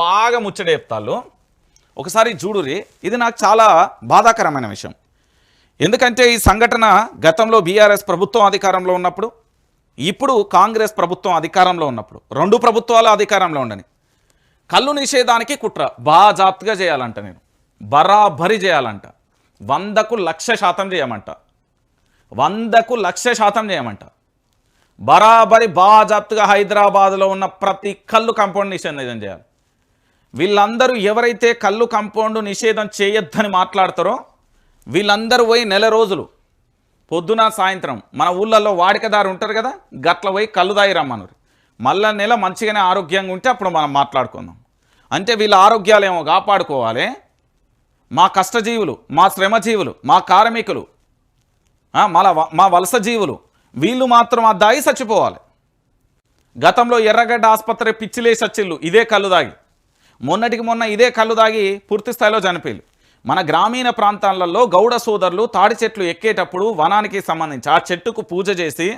బాగా ముచ్చట చెప్తాళ్ళు. ఒకసారి చూడురి ఇది నాకు చాలా బాధాకరమైన విషయం. ఎందుకంటే ఈ సంఘటన గతంలో బీఆర్ఎస్ ప్రభుత్వం అధికారంలో ఉన్నప్పుడు ఇప్పుడు కాంగ్రెస్ ప్రభుత్వం అధికారంలో ఉన్నప్పుడు రెండు ప్రభుత్వాలు అధికారంలో ఉండని. కళ్ళు నిషేధానికి కుట్ర. బాజాప్తిగా చేయాలంట నేను. బరాబరి చేయాలంట. వందకు లక్ష శాతం చేయమంట. వందకు లక్ష శాతం చేయమంట. బరాబరి బాజాప్తిగా హైదరాబాద్లో ఉన్న ప్రతి కళ్ళు కంపౌండ్ నిషేధం చేయాలి. వీళ్ళందరూ ఎవరైతే కళ్ళు కంపౌండ్ నిషేధం చేయొద్దని మాట్లాడతారో వీళ్ళందరూ పోయి నెల రోజులు పొద్దున సాయంత్రం మన ఊళ్ళల్లో వాడికదారు ఉంటారు కదా గట్ల పోయి కళ్ళు దాగి రమ్మన్నారు. మళ్ళా నెల మంచిగానే ఆరోగ్యంగా ఉంటే అప్పుడు మనం మాట్లాడుకుందాం. అంటే వీళ్ళ ఆరోగ్యాలు ఏమో కాపాడుకోవాలి. మా కష్టజీవులు మా శ్రమజీవులు మా కార్మికులు ఆ, మన మా వలస జీవులు వీళ్ళు మాత్రం ఆ దాయి చచ్చిపోవాలి. గతంలో ఎర్రగడ్డ ఆసుపత్రి పిచ్చిలేసి వచ్చిళ్ళు ఇదే కళ్ళు దాగి. మొన్నటికి మొన్న ఇదే కళ్ళు దాగి పూర్తి స్థాయిలో చనిపోయారు మన గ్రామీణ ప్రాంతాలలో గౌడ సోదరులు తాడి చెట్లు ఎక్కేటప్పుడు వనానికి సంబంధించి ఆ చెట్టుకు పూజ చేసి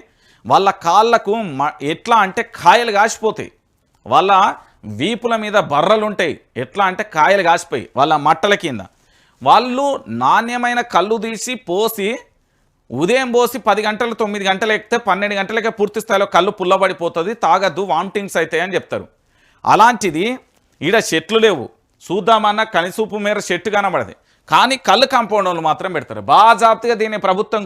వాళ్ళ కాళ్ళకు మ- ఎట్లా అంటే కాయలు కాసిపోతాయి. వాళ్ళ వీపుల మీద బర్రలు ఉంటాయి ఎట్లా అంటే కాయలు కాసిపోయి వాళ్ళ మట్టల కింద. వాళ్ళు నాణ్యమైన కళ్ళు తీసి పోసి ఉదయం పోసి పది గంటలు తొమ్మిది గంటలు ఎక్కితే పన్నెండు గంటలకే పూర్తి స్థాయిలో కళ్ళు పుల్లబడిపోతుంది తాగద్దు వామిటింగ్స్ అవుతాయని చెప్తారు. అలాంటిది ఈడ చెట్లు లేవు. చూద్దామన్నా కనిసూపు మేర చెట్టు కనబడది. కానీ కళ్ళు కాంపౌండ్లు మాత్రం పెడతారు. బాజాప్తిగా దీన్ని ప్రభుత్వం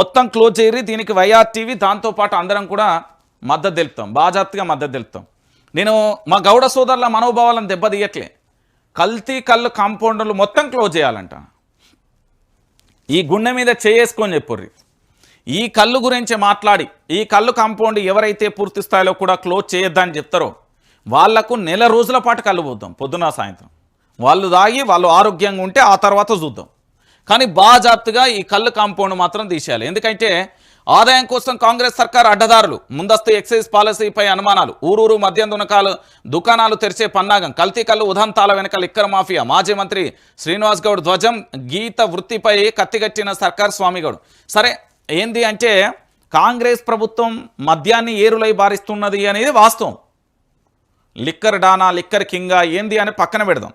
మొత్తం క్లోజ్ చేయరి దీనికి వైఆర్టీవీ దాంతోపాటు అందరం కూడా మద్దతు తెలుపుతాం. బాజాప్తిగా మద్దతు తెలుపుతాం. నేను మా గౌడ సోదరుల మనోభావాలను దెబ్బతీయట్లే. కల్తీ కళ్ళు కాంపౌండర్లు మొత్తం క్లోజ్ చేయాలంట. ఈ గుండె మీద చేసుకొని చెప్పుర్రి. ఈ కళ్ళు గురించి మాట్లాడి ఈ కళ్ళు కాంపౌండ్ ఎవరైతే పూర్తి స్థాయిలో కూడా క్లోజ్ చేయొద్దని చెప్తారో వాళ్ళకు నెల రోజుల పాటు కళ్ళు పోద్దాం పొద్దున సాయంత్రం. వాళ్ళు దాగి వాళ్ళు ఆరోగ్యంగా ఉంటే ఆ తర్వాత చూద్దాం. కానీ బాజాప్తుగా ఈ కళ్ళు కాంపౌండ్ మాత్రం తీసేయాలి. ఎందుకంటే ఆదాయం కోసం కాంగ్రెస్ సర్కార్ అడ్డదారులు ముందస్తు ఎక్సైజ్ పాలసీపై అనుమానాలు ఊరూరు మద్యం దునకాలు దుకాణాలు తెరిచే పన్నాగం కల్తీ కళ్ళు ఉదంతాల వెనక లిక్కర్ మాఫియా మాజీ మంత్రి శ్రీనివాస్ గౌడ్ ధ్వజం గీత వృత్తిపై కత్తిగట్టిన సర్కార్ స్వామిగౌడ్ సరే ఏంది అంటే కాంగ్రెస్ ప్రభుత్వం మద్యాన్ని ఏరులై భారిస్తున్నది అనేది వాస్తవం. లిక్కర్ డానా లిక్కర్ కింగా ఏంది అని పక్కన పెడదాం.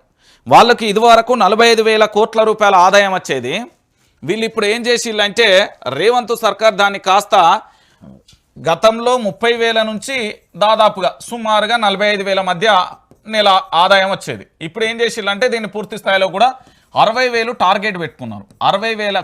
వాళ్ళకి ఇదివరకు నలభై ఐదు వేల కోట్ల రూపాయల ఆదాయం వచ్చేది. వీళ్ళు ఇప్పుడు ఏం చేసిల్లంటే రేవంత్ సర్కార్ దాన్ని కాస్త గతంలో ముప్పై వేల నుంచి దాదాపుగా సుమారుగా నలభై ఐదు వేల మధ్య నెల ఆదాయం వచ్చేది. ఇప్పుడు ఏం చేసిల్లంటే దీన్ని పూర్తి స్థాయిలో కూడా అరవై వేలు టార్గెట్ పెట్టుకున్నారు. అరవై వేల